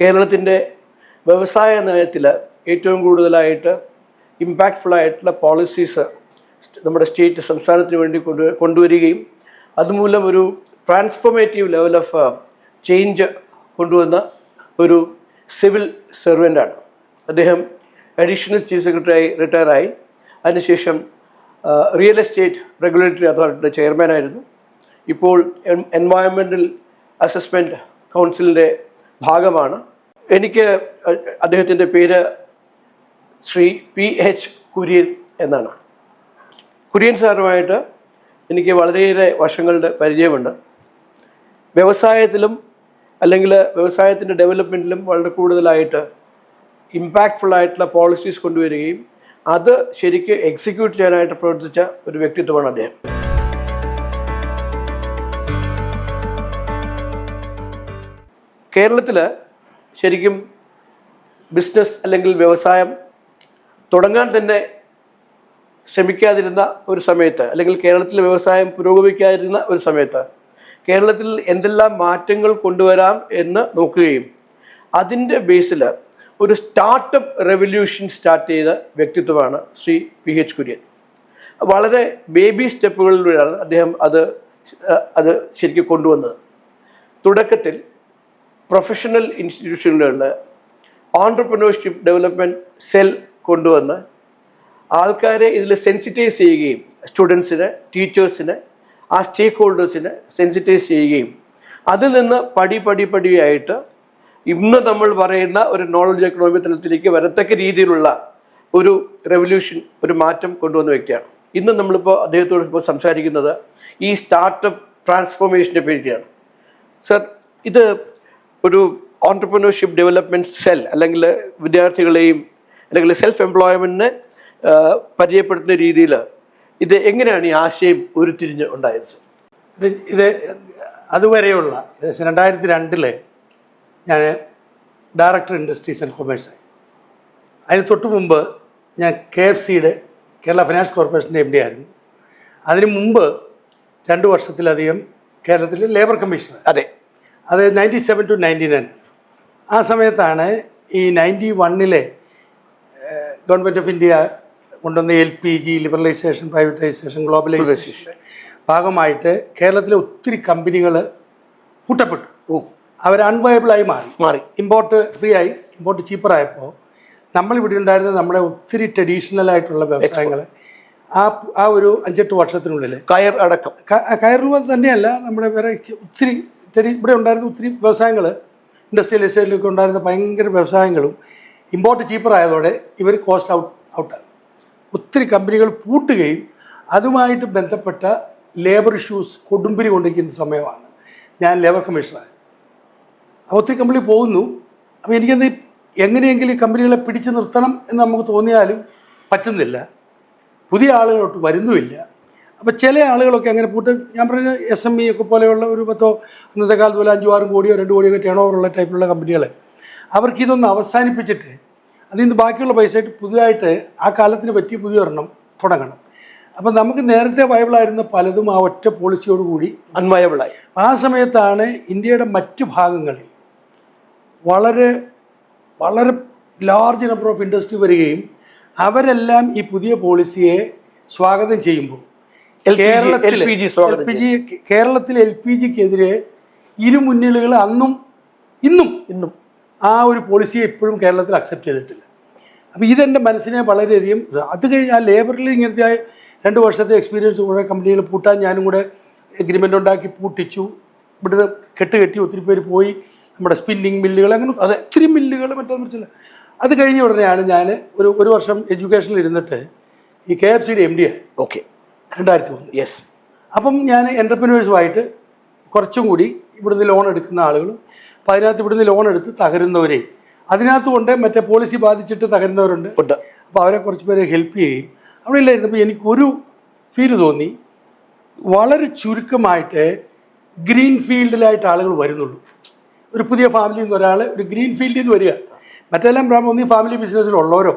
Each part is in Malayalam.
കേരളത്തിന്റെ വ്യവസായ നയത്തിൽ ഏറ്റവും കൂടുതലായിട്ട് ഇമ്പാക്റ്റ്ഫുൾ ആയിട്ടുള്ള പോളിസീസ് നമ്മുടെ സ്റ്റേറ്റ് സംസ്ഥാനത്തിന് വേണ്ടി കൊണ്ടു കൊണ്ടുവരികയും അതുമൂലം ഒരു ട്രാൻസ്ഫോർമേറ്റീവ് ലെവൽ ഓഫ് ചേഞ്ച് കൊണ്ടുവന്ന ഒരു സിവിൽ സെർവന്റാണ് അദ്ദേഹം അഡീഷണൽ ചീഫ് സെക്രട്ടറിയായി റിട്ടയറായി അതിനുശേഷം റിയൽ എസ്റ്റേറ്റ് റെഗുലേറ്ററി അതോറിറ്റിയുടെ ചെയർമാനായിരുന്നു ഇപ്പോൾ എൻവയോൺമെന്റൽ അസസ്മെന്റ് കൗൺസിലിന്റെ ഭാഗമാണ്. എനിക്ക് അദ്ദേഹത്തിന്റെ പേര് ശ്രീ പി എച്ച് കുര്യൻ എന്നാണ്. കുര്യൻ സാറുമായിട്ട് എനിക്ക് വളരെയേറെ വർഷങ്ങളുടെ പരിചയമുണ്ട്. വ്യവസായത്തിലും അല്ലെങ്കിൽ വ്യവസായത്തിന്റെ ഡെവലപ്മെന്റിലും വളരെ കൂടുതലായിട്ട് ഇമ്പാക്റ്റ്ഫുൾ ആയിട്ടുള്ള പോളിസീസ് കൊണ്ടുവരികയും അത് ശരിക്ക് എക്സിക്യൂട്ട് ചെയ്യാനായിട്ട് പ്രവർത്തിച്ച ഒരു വ്യക്തിത്വമാണ് അദ്ദേഹം. കേരളത്തിൽ ശരിക്കും ബിസിനസ് അല്ലെങ്കിൽ വ്യവസായം തുടങ്ങാൻ തന്നെ ശ്രമിക്കാതിരുന്ന ഒരു സമയത്ത് അല്ലെങ്കിൽ കേരളത്തിൽ വ്യവസായം പുരോഗമിക്കാതിരുന്ന ഒരു സമയത്ത് കേരളത്തിൽ എന്തെല്ലാം മാറ്റങ്ങൾ കൊണ്ടുവരാം എന്ന് നോക്കുകയും അതിന്റെ ബേസിൽ ഒരു സ്റ്റാർട്ടപ്പ് റെവല്യൂഷൻ സ്റ്റാർട്ട് ചെയ്ത വ്യക്തിത്വമാണ് ശ്രീ പി എച്ച് കുര്യൻ. വളരെ ബേബി സ്റ്റെപ്പുകളിലൂടെയാണ് അദ്ദേഹം അത് അത് ശരിക്കും കൊണ്ടുവന്നത്. തുടക്കത്തിൽ പ്രൊഫഷണൽ ഇൻസ്റ്റിറ്റ്യൂഷനുകളിൽ ഓൺടർപ്രണർഷിപ്പ് ഡെവലപ്മെന്റ് സെൽ കൊണ്ടുവന്ന് ആൾക്കാരെ ഇതിൽ സെൻസിറ്റൈസ് ചെയ്യുകയും സ്റ്റുഡൻസിന് ടീച്ചേഴ്സിന് ആ സ്റ്റേക്ക് ഹോൾഡേഴ്സിനെ സെൻസിറ്റൈസ് ചെയ്യുകയും അതിൽ നിന്ന് പടി പടി പടിയായിട്ട് ഇന്ന് നമ്മൾ പറയുന്ന ഒരു നോളജ് എക്കണോമി തലത്തിലേക്ക് വരത്തക്ക രീതിയിലുള്ള ഒരു റെവല്യൂഷൻ ഒരു മാറ്റം കൊണ്ടുവന്ന വ്യക്തിയാണ് ഇന്ന് നമ്മളിപ്പോൾ അദ്ദേഹത്തോട് ഇപ്പോൾ സംസാരിക്കുന്നത് ഈ സ്റ്റാർട്ടപ്പ് ട്രാൻസ്ഫോർമേഷന്റെ പേരിലാണ് സർ ഇത് ഒരു ഓൺടർപ്രണർഷിപ്പ് ഡെവലപ്മെന്റ് സെൽ അല്ലെങ്കിൽ വിദ്യാർത്ഥികളെയും അല്ലെങ്കിൽ സെൽഫ് എംപ്ലോയ്മെന്റിനെ പരിചയപ്പെടുത്തുന്ന രീതിയിൽ ഇത് എങ്ങനെയാണ് ഈ ആശയം ഉരുത്തിരിഞ്ഞ് ഉണ്ടായത് സർ ഇത് ഇത് അതുവരെയുള്ള ഏകദേശം രണ്ടായിരത്തി രണ്ടിൽ ഞാൻ ഡയറക്ടർ ഇൻഡസ്ട്രീസ് ആൻഡ് കൊമേഴ്സ് കൊമേഴ്സായി അതിന് തൊട്ട് മുമ്പ് ഞാൻ കെ എഫ് സിയുടെ കേരള ഫിനാൻസ് കോർപ്പറേഷന്റെ എം ഡി ആയിരുന്നു. അതിന് മുമ്പ് രണ്ട് വർഷത്തിലധികം കേരളത്തിലെ ലേബർ കമ്മീഷണർ അതെ. അത് ninety seven to ninety nine ആ സമയത്താണ് ഈ നയന്റി വണ്ണിലെ ഗവൺമെന്റ് ഓഫ് ഇന്ത്യ കൊണ്ടുവന്ന L P G liberalisation privatisation globalisation ഭാഗമായിട്ട് കേരളത്തിലെ ഒത്തിരി കമ്പനികൾ പൂട്ടപ്പെട്ടു ഓ. അവർ അൺവയബിളായി മാറി. മാറി. ഇമ്പോർട്ട് ഫ്രീ ആയി ഇമ്പോർട്ട് ചീപ്പറായപ്പോൾ നമ്മളിവിടെ ഉണ്ടായിരുന്ന നമ്മുടെ ഒത്തിരി ട്രഡീഷണൽ ആയിട്ടുള്ള വ്യവസായങ്ങൾ ആ ആ ഒരു അഞ്ചെട്ട് വർഷത്തിനുള്ളിൽ കയർ അടക്കം. കയറുക തന്നെയല്ല നമ്മുടെ വേറെ ഒത്തിരി ചെടി ഇവിടെ ഉണ്ടായിരുന്ന ഒത്തിരി വ്യവസായങ്ങൾ ഇൻഡസ്ട്രിയൽ എസ്റ്റേറ്റിലൊക്കെ ഉണ്ടായിരുന്ന ഭയങ്കര വ്യവസായങ്ങളും ഇമ്പോർട്ട് ചീപ്പർ ആയതോടെ ഇവർ കോസ്റ്റ് ഔട്ട് ഔട്ടായി ഒത്തിരി കമ്പനികൾ പൂട്ടുകയും അതുമായിട്ട് ബന്ധപ്പെട്ട ലേബർ ഇഷ്യൂസ് കൊടുമ്പിരി കൊണ്ടിരിക്കുന്ന സമയമാണ്. ഞാൻ ലേബർ കമ്മീഷണറായി അപ്പോൾ ഒത്തിരി കമ്പനി പോകുന്നു. അപ്പോൾ എനിക്കെന്ത് എങ്ങനെയെങ്കിലും ഈ കമ്പനികളെ പിടിച്ചു നിർത്തണം എന്ന് നമുക്ക് തോന്നിയാലും പറ്റുന്നില്ല. പുതിയ ആളുകളോട്ട് വരുന്നുമില്ല. അപ്പോൾ ചില ആളുകളൊക്കെ അങ്ങനെ പൂട്ട് ഞാൻ പറഞ്ഞ എസ് എം ഇ ഒക്കെ പോലെയുള്ള ഒരു പത്തോ അന്നത്തെ കാലത്ത് പോലെ അഞ്ചു ആറും കോടിയോ രണ്ട് കോടിയോ ഒക്കെ ടേൺ ഓവറുള്ള ടൈപ്പിലുള്ള കമ്പനികൾ അവർക്ക് ഇതൊന്ന് അവസാനിപ്പിച്ചിട്ട് അതിൽ നിന്ന് ബാക്കിയുള്ള പൈസയായിട്ട് പുതുതായിട്ട് ആ കാലത്തിന് പറ്റിയ പുതിയ ഒരെണ്ണം തുടങ്ങണം. അപ്പം നമുക്ക് നേരത്തെ വയബിളായിരുന്ന പലതും ആ ഒറ്റ പോളിസിയോടുകൂടി അൺവയബിളായി ആ സമയത്താണ് ഇന്ത്യയുടെ മറ്റു ഭാഗങ്ങളിൽ വളരെ വളരെ ലാർജ് നമ്പർ ഓഫ് ഇൻഡസ്ട്രി വരികയും അവരെല്ലാം ഈ പുതിയ പോളിസിയെ സ്വാഗതം ചെയ്യുമ്പോൾ കേരളത്തിൽ എൽ പി ജിക്കെതിരെ ഇരു മുന്നണികൾ അന്നും ഇന്നും ഇന്നും. ആ ഒരു പോളിസിയെ ഇപ്പോഴും കേരളത്തിൽ അക്സെപ്റ്റ് ചെയ്തിട്ടില്ല. അപ്പോൾ ഇതെന്റെ മനസ്സിനെ വളരെയധികം അത് കഴിഞ്ഞ് ആ ലേബറിൽ ഇങ്ങനത്തെ രണ്ട് വർഷത്തെ എക്സ്പീരിയൻസ് കൂടെ കമ്പനികൾ പൂട്ടാൻ ഞാനും കൂടെ എഗ്രിമെന്റ് ഉണ്ടാക്കി പൂട്ടിച്ചു. ഇവിടുന്ന് കെട്ട് കെട്ടി ഒത്തിരി പേര് പോയി. നമ്മുടെ സ്പിന്നിങ് മില്ലുകൾ അങ്ങനെ അത്. ഒത്തിരി മില്ലുകൾ മറ്റേ മറിച്ചില്ല അത് കഴിഞ്ഞ ഉടനെയാണ് ഞാൻ ഒരു ഒരു വർഷം എഡ്യൂക്കേഷനിൽ ഇരുന്നിട്ട് ഈ കെ എഫ് സിയുടെ എം ഡി ആയി ഓക്കെ രണ്ടായിരത്തി ഒന്ന്. യെസ് അപ്പം ഞാൻ എന്റർപ്രനേഴ്സുമായിട്ട് കുറച്ചും കൂടി ഇവിടുന്ന് ലോൺ എടുക്കുന്ന ആളുകളും അപ്പം അതിനകത്ത് ഇവിടുന്ന് ലോൺ എടുത്ത് തകരുന്നവരെയും അതിനകത്ത് കൊണ്ട് മറ്റേ പോളിസി ബാധിച്ചിട്ട് തകരുന്നവരുണ്ട്. ഉണ്ട്. അപ്പോൾ അവരെ കുറച്ച് പേരെ ഹെൽപ്പ് ചെയ്യും. അവിടെ ഇല്ലായിരുന്നപ്പോൾ എനിക്ക് എനിക്കൊരു ഫീൽ തോന്നി വളരെ ചുരുക്കമായിട്ട് ഗ്രീൻ ഫീൽഡിലായിട്ട് ആളുകൾ വരുന്നുള്ളൂ. ഒരു പുതിയ ഫാമിലിയിൽ നിന്ന് ഒരാൾ ഒരു ഗ്രീൻ ഫീൽഡിൽ നിന്ന് വരിക. മറ്റെല്ലാം ബ്രാഹ്മ ഒന്നീ ഫാമിലി ബിസിനസ്സിലുള്ളവരോ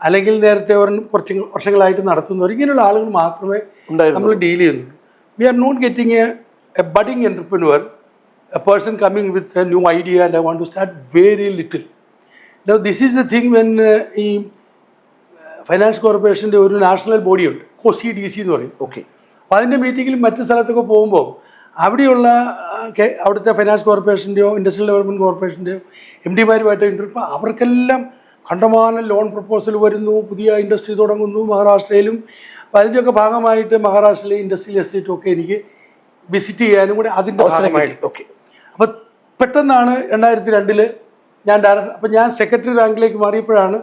അല്ലെങ്കിൽ നേരത്തെ ഒരു കുറച്ച് വർഷങ്ങളായിട്ട് നടത്തുന്നവർ ഇങ്ങനെയുള്ള ആളുകൾ മാത്രമേ നമ്മൾ ഡീൽ ചെയ്യുന്നുള്ളൂ. We are not getting a budding entrepreneur a person coming with a new idea and I want to start very little Now, this is the thing when uh, ഈ ഫൈനാൻസ് കോർപ്പറേഷന്റെ ഒരു നാഷണൽ ബോഡിയുണ്ട് കൊസി ഡി സി എന്ന് പറയും. ഓക്കെ അപ്പോൾ അതിന്റെ മീറ്റിങ്ങിൽ മറ്റ് സ്ഥലത്തൊക്കെ പോകുമ്പോൾ അവിടെയുള്ള അവിടുത്തെ ഫൈനാൻസ് കോർപ്പറേഷന്റെയോ ഇൻഡസ്ട്രിയൽ ഡെവലപ്മെന്റ് കോർപ്പറേഷന്റെയോ എം ഡിമാരുമായിട്ട് ഇന്റർവ്യൂ അവർക്കെല്ലാം കണ്ടമാനം ലോൺ പ്രപ്പോസൽ വരുന്നു പുതിയ ഇൻഡസ്ട്രി തുടങ്ങുന്നു മഹാരാഷ്ട്രയിലും. അപ്പോൾ അതിന്റെയൊക്കെ ഭാഗമായിട്ട് മഹാരാഷ്ട്രയിലെ ഇൻഡസ്ട്രിയൽ എസ്റ്റേറ്റും ഒക്കെ എനിക്ക് വിസിറ്റ് ചെയ്യാനും കൂടെ അതിന്റെ അവസരമായിട്ട് ഓക്കെ. അപ്പോൾ പെട്ടെന്നാണ് രണ്ടായിരത്തി രണ്ടിൽ ഞാൻ ഡയറക്ടർ അപ്പം ഞാൻ സെക്രട്ടറി റാങ്കിലേക്ക് മാറിയപ്പോഴാണ്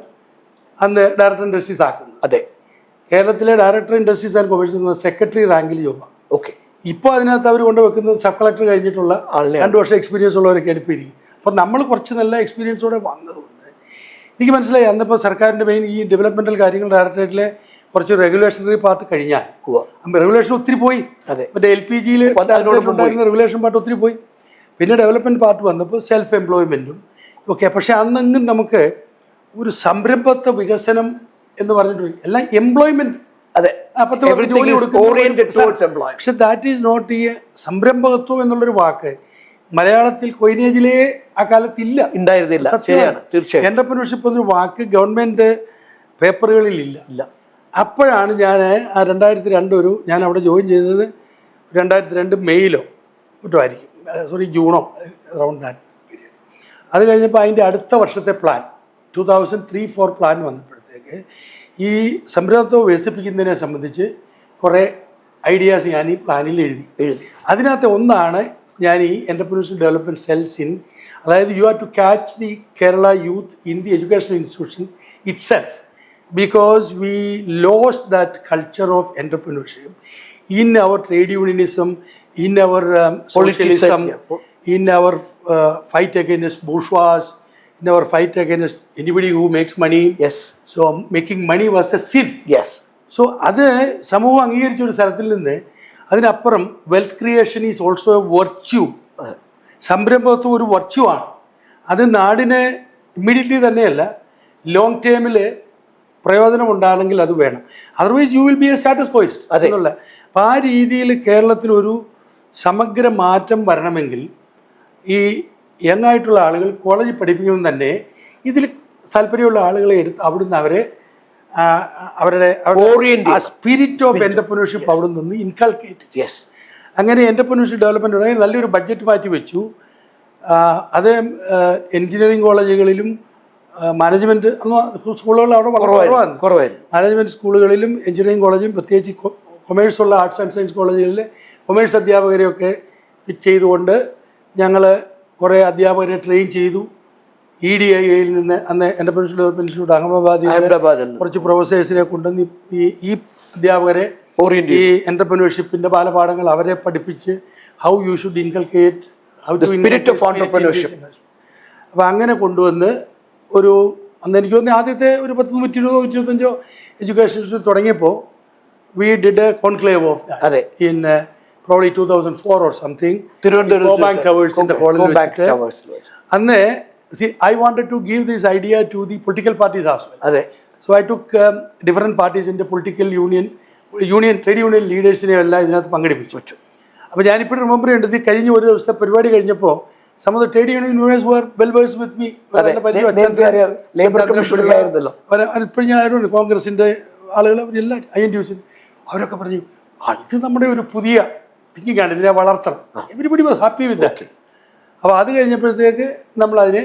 അന്ന് ഡയറക്ടർ ഇൻഡസ്ട്രീസ് ആക്കുന്നത്. അതെ. കേരളത്തിലെ ഡയറക്ടർ ഇൻഡസ്ട്രീസ് ആൻഡ് കൊമേഴ്സ് എന്ന സെക്രട്ടറി റാങ്കിൽ ജോബാണ് ഓക്കെ. ഇപ്പോൾ അതിനകത്ത് അവർ കൊണ്ട് വെക്കുന്നത് സബ് കളക്ടർ കഴിഞ്ഞിട്ടുള്ള. രണ്ട് വർഷം എക്സ്പീരിയൻസ് ഉള്ളവരൊക്കെ എടുപ്പിരിക്കും അപ്പം നമ്മൾ കുറച്ച് നല്ല എക്സ്പീരിയൻസോടെ വന്നതുകൊണ്ട് എനിക്ക് മനസ്സിലായി. അന്നിപ്പോൾ സർക്കാരിന്റെ മെയിൻ ഈ ഡെവലപ്മെന്റൽ കാര്യങ്ങൾ ഡയറക്ടറേറ്റിലെ കുറച്ച് റെഗുലേഷണറി പാർട്ട് കഴിഞ്ഞാൽ റെഗുലേഷൻ ഒത്തിരി പോയി. അതെ. മറ്റേ എൽ പി ജിയിൽ ഉണ്ടായിരുന്ന റെഗുലേഷൻ പാർട്ട് ഒത്തിരി പോയി. പിന്നെ ഡെവലപ്മെന്റ് പാർട്ട് വന്നപ്പോൾ സെൽഫ് എംപ്ലോയ്മെന്റും ഓക്കെ പക്ഷേ അന്നെങ്കിലും നമുക്ക് ഒരു സംരംഭത്വ വികസനം എന്ന് പറഞ്ഞിട്ട് എല്ലാം എംപ്ലോയ്മെന്റ് അതെ. പക്ഷെ ദാറ്റ് ഈസ് നോട്ട് ഈ സംരംഭകത്വം എന്നുള്ളൊരു വാക്ക് മലയാളത്തിൽ കൊയിനേജിലെ ആ കാലത്തില്ല. ഉണ്ടായിരുന്നില്ല. ശരിയാണ്. തീർച്ചയായും. എന്റർപ്രണർഷിപ്പ് എന്നൊരു വാക്ക് ഗവൺമെന്റ് പേപ്പറുകളിൽ ഇല്ല. ഇല്ല. അപ്പോഴാണ് ഞാൻ ആ രണ്ടായിരത്തി രണ്ട് ഒരു ഞാൻ അവിടെ ജോയിൻ ചെയ്തത്. രണ്ടായിരത്തി രണ്ട് മെയ്യിലോ മറ്റോ ആയിരിക്കും. സോറി ജൂണോ അറൗണ്ട് ദാറ്റ് പീരിയഡ് അത് കഴിഞ്ഞപ്പോൾ അതിന്റെ അടുത്ത വർഷത്തെ plan two thousand three four plan വന്നപ്പോഴത്തേക്ക് ഈ സംരംഭത്വം വികസിപ്പിക്കുന്നതിനെ സംബന്ധിച്ച് കുറേ ഐഡിയാസ് ഞാൻ ഈ പ്ലാനിൽ എഴുതി. എഴുതി. അതിനകത്ത് ഒന്നാണ് ഞാൻ ഈ എന്റർപ്രണർഷിപ്പ് ഡെവലപ്മെന്റ് സെൽസ് ഇൻ അതായത് you are to catch the Kerala youth in the educational institution itself culture of entrepreneurship in our trade unionism, in our um, Politics, socialism, yeah. in our uh, fight against bourgeois, in our fight against anybody who makes money. Yes So making money was a sin. Yes so അത് സമൂഹം അംഗീകരിച്ച ഒരു സ്ഥലത്തിൽ നിന്ന് അതിനപ്പുറം wealth creation is also a virtue സംരംഭത്വം ഒരു വർച്യൂ ആണ്. അത് നാടിനെ ഇമ്മീഡിയറ്റ്ലി തന്നെയല്ല ലോങ് ടേമിൽ പ്രയോജനം ഉണ്ടാകണമെങ്കിൽ അത് വേണം. Otherwise you will be a status quoist അതെ. അപ്പോൾ ആ രീതിയിൽ കേരളത്തിൽ ഒരു സമഗ്ര മാറ്റം വരണമെങ്കിൽ ഈ യങ് ആയിട്ടുള്ള ആളുകൾ കോളേജിൽ പഠിപ്പിക്കുമ്പോൾ തന്നെ ഇതിൽ താല്പര്യമുള്ള ആളുകളെ എടുത്ത് അവിടുന്ന് അവരെ അവരുടെ സ്പിരിറ്റ് ഓഫ് എന്റർപ്രണർഷിപ്പ് അവിടെ നിന്ന് ഇൻകൾക്കേറ്റ് അങ്ങനെ എന്റർപ്രണർഷിപ്പ് ഡെവലപ്മെന്റ് തുടങ്ങി നല്ലൊരു ബഡ്ജറ്റ് മാറ്റി വെച്ചു. അത് എഞ്ചിനീയറിംഗ് കോളേജുകളിലും മാനേജ്മെന്റ് സ്കൂളുകൾ അവിടെ കുറവായിരുന്നു മാനേജ്മെന്റ് സ്കൂളുകളിലും എഞ്ചിനീയറിംഗ് കോളേജും പ്രത്യേകിച്ച് കൊമേഴ്സ് ഉള്ള ആർട്സ് ആൻഡ് സയൻസ് കോളേജുകളിൽ കൊമേഴ്സ് അധ്യാപകരെയൊക്കെ ഫിറ്റ് ചെയ്തുകൊണ്ട് ഞങ്ങൾ കുറേ അധ്യാപകരെ ട്രെയിൻ ചെയ്തു. ഇ ഡി ഐ എയിൽ നിന്ന് അന്ന് എന്റർപ്രണർഷിപ്പ് ഡെവലപ്മെന്റ് ഇൻസ്റ്റിറ്റ്യൂട്ട് അഹമ്മദാബാദിൽ അഹമ്മദാബാദിൽ കുറച്ച് പ്രൊഫസേഴ്സിനെ കൊണ്ടുവന്ന് ഈ ഈ അധ്യാപകരെ ഓറിയന്റ് ഈ എന്റർപ്രനർഷിപ്പിന്റെ ബാലപാഠങ്ങൾ അവരെ പഠിപ്പിച്ച് how you should inculcate how to spirit of entrepreneurship. അപ്പോൾ അങ്ങനെ കൊണ്ടുവന്ന് ഒരു അന്ന് എനിക്ക് തോന്നുന്നു ആദ്യത്തെ ഒരു പത്ത് നൂറ്റി ഇരുപതോ ഇരുപത്തഞ്ചോ എഡ്യൂക്കേഷൻ ഇൻസ്റ്റിറ്റ്യൂട്ട് തുടങ്ങിയപ്പോൾ we did a conclave of അതെ. In probably two thousand four or something Thiruvananthapuram അന്ന് ടവേഴ്സിന്റെ ഹോളിൽ വെച്ചിട്ട്. അന്ന് I wanted to give this idea to the political parties as അതെ. So I took different പാർട്ടീസിന്റെ political union union trade union ലീഡേഴ്സിനെ എല്ലാം ഇതിനകത്ത് പങ്കെടുപ്പിച്ചു. വെച്ചു അപ്പോൾ ഞാനിപ്പോൾ റിമെമ്പർ ചെയ്യേണ്ടത് കഴിഞ്ഞ ഒരു ദിവസത്തെ പരിപാടി കഴിഞ്ഞപ്പോൾ some of the trade union universe were well versed with me. അതിപ്പോൾ ഞാൻ കോൺഗ്രസിന്റെ ആളുകൾ അവരെല്ലാം ഐ എൻ ഡി യുസിൻ അവരൊക്കെ പറഞ്ഞു ആ ഇത് നമ്മുടെ ഒരു പുതിയ തിങ്കിങ്ങാണ് ഇതിനെ വളർത്തണം. Everybody was happy with that അപ്പോൾ അത് കഴിഞ്ഞപ്പോഴത്തേക്ക് നമ്മൾ അതിനെ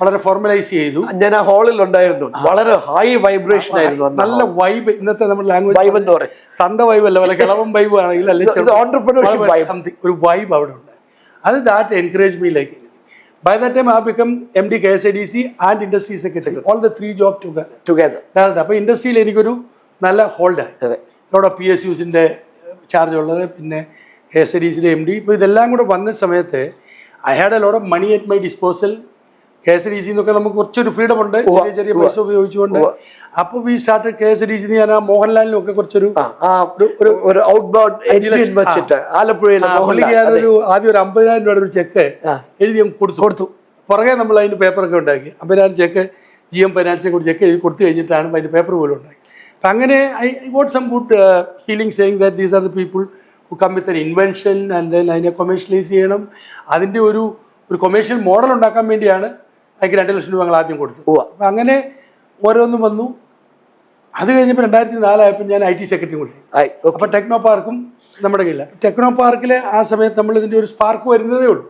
വളരെ ഫോർമലൈസ് ചെയ്തു. ഞാൻ ആ ഹാളിൽ ഉണ്ടായിരുന്നു. വളരെ ഹൈ വൈബ്രേഷൻ ആയിരുന്നു നല്ല വൈബ് ഇന്നത്തെ നമ്മുടെ ലാംഗ്വേജ് വൈബ് എന്ന് പറയും. തന്ത വൈബ് അല്ല വല്ല കിളവൻ വൈബ് ആണെങ്കിൽ അല്ലെ വൈബ് ഒരു വൈബ് അവിടെ ഉണ്ട്. അത് that encourage me like by the time ആ become M D K S I D C and industry secretary all the three job together together അപ്പോൾ ഇൻഡസ്ട്രിയിൽ എനിക്കൊരു നല്ല ഹോൾഡായി അതെ. ഇവിടെ പി എസ് യുസിന്റെ ചാർജ് ഉള്ളത് പിന്നെ കെ എസ് ഐ ഡി സിയുടെ എം ഡി ഇപ്പോൾ ഇതെല്ലാം കൂടെ വന്ന സമയത്ത് I had a load of money at my disposal K S D C എന്നൊക്കെ നമുക്ക് കുറച്ചൊരു ഫ്രീഡം ഉണ്ട്. ചെറിയ ചെറിയ പൈസ ഉപയോഗിച്ചുകൊണ്ട്. അപ്പോൾ we start K S D C ഞാൻ ആ മോഹൻലാലിനും ഒക്കെ കുറച്ചൊരു ഒരു ഒരു ഔട്ട് ബൗണ്ട് എഞ്ചിൻ വെച്ചിട്ട്. ആലപ്പുഴയിൽ ഞാനൊരു ആദ്യം ഒരു അമ്പതിനായിരം രൂപയുടെ ഒരു ചെക്ക്. എഴുതി കൊടുത്തു. കൊടുത്തു. പുറകെ നമ്മൾ അതിന് പേപ്പറൊക്കെ ഉണ്ടാക്കി. അമ്പതിനായിരം ചെക്ക് ജി എം ഫൈനാൻസിനെ കൂടി ചെക്ക് എഴുതി കൊടുത്തു കഴിഞ്ഞിട്ടാണ് അതിന്റെ പേപ്പർ പോലും ഉണ്ടാക്കി. അപ്പം അങ്ങനെ I got some good feeling saying that these are the people come with an invention and then അതിനെ കൊമേഴ്ഷ്യലൈസ് ചെയ്യണം. അതിന്റെ ഒരു ഒരു കൊമേഴ്ഷ്യൽ മോഡൽ ഉണ്ടാക്കാൻ വേണ്ടിയാണ് അതിന് രണ്ട് ലക്ഷം രൂപ ഞങ്ങൾ ആദ്യം കൊടുത്തു. അങ്ങനെ ഓരോന്നും വന്നു. അത് കഴിഞ്ഞപ്പോൾ രണ്ടായിരത്തി നാലായപ്പോൾ ഞാൻ ഐ ടി സെക്രട്ടറി കൂടി. അപ്പോൾ ടെക്നോ പാർക്കും നമ്മുടെ കയ്യിലാണ് ടെക്നോ പാർക്കിലെ ആ സമയത്ത് നമ്മൾ ഇതിന്റെ ഒരു സ്പാർക്ക് വരുന്നതേ ഉള്ളൂ.